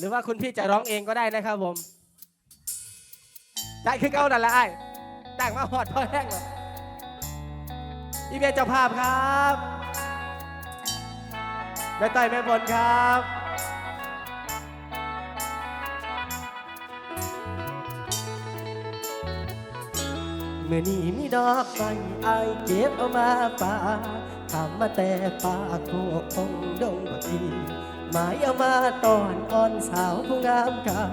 หรือว่าคุณพี่จะร้องเองก็ได้นะครับผม ได้คือเก้านั่นแหละไอ้แต่งมาหอดพอแห้งเลยอีเวนต์เจ้าภาพครับแม่ต้อยแม่บนครับเมื่อนี้มีดอกไม้ไอเก็บเอามาป่าทำมาแต่ป่าโคกคงดงบักอี หมายเอามาตอนอ่อนสาวผู้งามกาม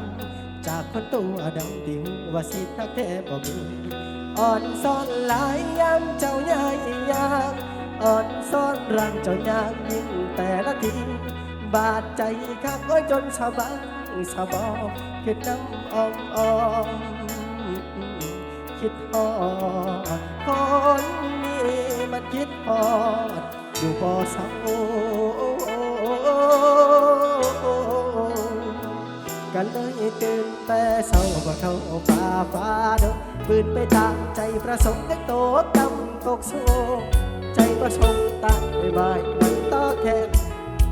จากคนตัวดำติวว่าสิทักแท้บ่มีอ่อนซ่อนหลายยามเจ้าใหญ่ยางอ่อนซ่อนรังเจ้ายางยิ่งแต่ละทีบาดใจคักโอ้ยจนสะบังสะบอคิดน้ำออมออมคิดฮอดคนนี้มันคิดฮอดอยู่บ่เศร้ากั ปืนไปตามใจประสงค์ได้โตกำตกโซใจประสงค์ตั้งไม่ไม่มันต่อแค่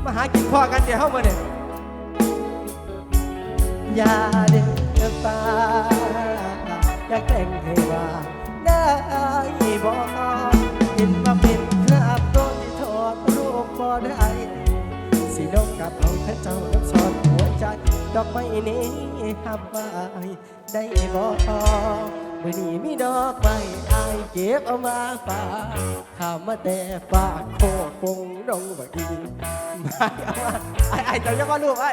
มาหากินพ่อกันเดี๋ยวเข้ามาเนี่ยอย่าเดินป่าอยากแต่งให้ว่าได้บอกเห็นว่าเป็นคราบโดนที่ถอดรูปบ่ได้สินกกับเอาพระเจ้าน้ำสอนหัวใจดอกไม้นี้หับไว้ได้บอก มื่อนี้มีดอกไม้อายเก็บเอามาฝากข้ามมาแต่ฝากโคกปงดงบักดีไม่เอามาไอ้ไอ้เจ้ายังว่าลูกไอ้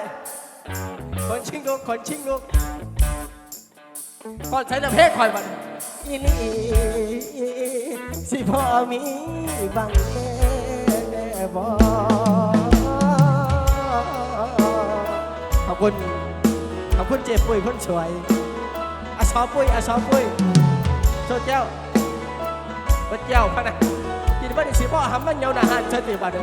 คนชิงลูกคนชิงลูกก่อนใช้จะเพศคอยมันอีนี่สิพ่อมีบังแน่แน่บอขอบคุณขอบคุณเจ็บปุ้ยคนสวย อาซอปุ้ยอาซอปุ้ยโซเจ้าบัดเจ้าพะนะกินบ้านสิพ่อหำมันเยาหนาหันเชิญตีบัดเด้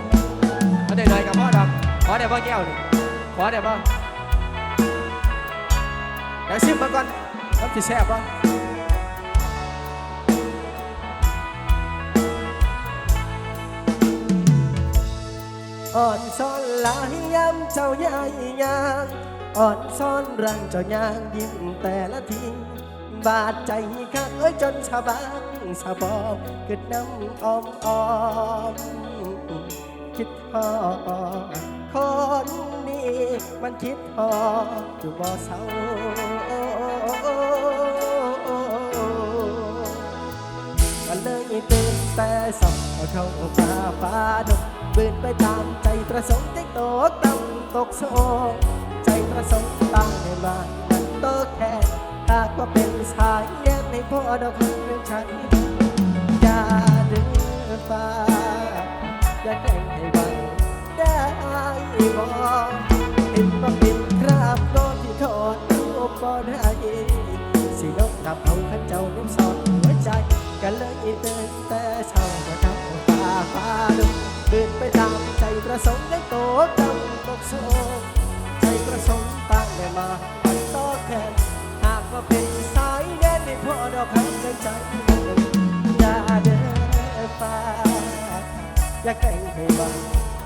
อ่อดอกขอได้พ่อแก้วนี่ขอได้พ่อเดี๋ยวชิมมาก่อนน้ำที่แซ่บป่ะอ่อนซ้อนหลายย้ำเจ้าใหญ่ยางอ่อนซ้อนรังเจ้ายางยิ้มแต่ละทีบาดใจคักเอ้ยจนสะบังสะบอบกึดน้ำออมออมคิดฮอคนนี้มันคิดฮออยู่บ่เศร้ามันเลยตื่นแต่สองเข้าป่าฟ้าดงบืนไปตามใจประสงค์ที่ตกต่ำตกโซ ใจประสงค์ตั้งในบ้านมันโตแค่หากว่าเป็นสายแย้มให้พ่อดอกเพื่อนฉันอย่าดื้อฟ้าอย่าแต่งให้บังได้บ่เห็นว่าเป็นคราบโดนที่ทอดรูปบ่ได้สินกกับเอาขันเจ้านุ่มสอดหัวใจกันเลยเดินแต่เช้ามาทำฟ้าฟ้าลุเดินไปตามใจประสงค์ได้โตกำตกโซใจประสงค์ตั้งแต่มาปันต่อแค่หากว่าเป็นสายแดนในพ่อดอกคำในใจอย่าเดินฟ้าอย่ากแต่งให้บัง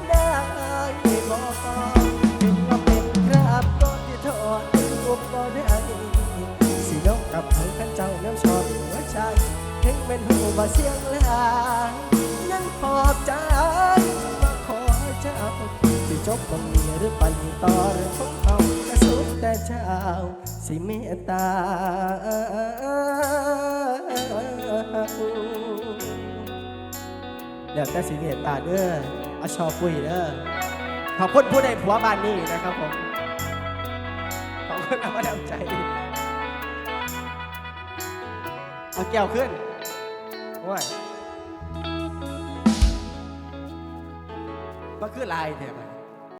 ได้บอกเห็นว่าเป็นคราบก้อนที่ทอดรูปบ่ได้สินกกับเขาขันเจ้าน้ำชอบหัวใจถึงเป็นหูบ่เสียงลายยังขอบใจ สิเมตตาเดี๋ยวแต่สีเมตตาเด้ออาชอปุยเด้อขอบคุณผู้ใดผัวบ้านนี้นะครับผมขอบคุณเอามาดำใจเอาแก้วขึ้นโอ้ยมันคือลายเนี่ย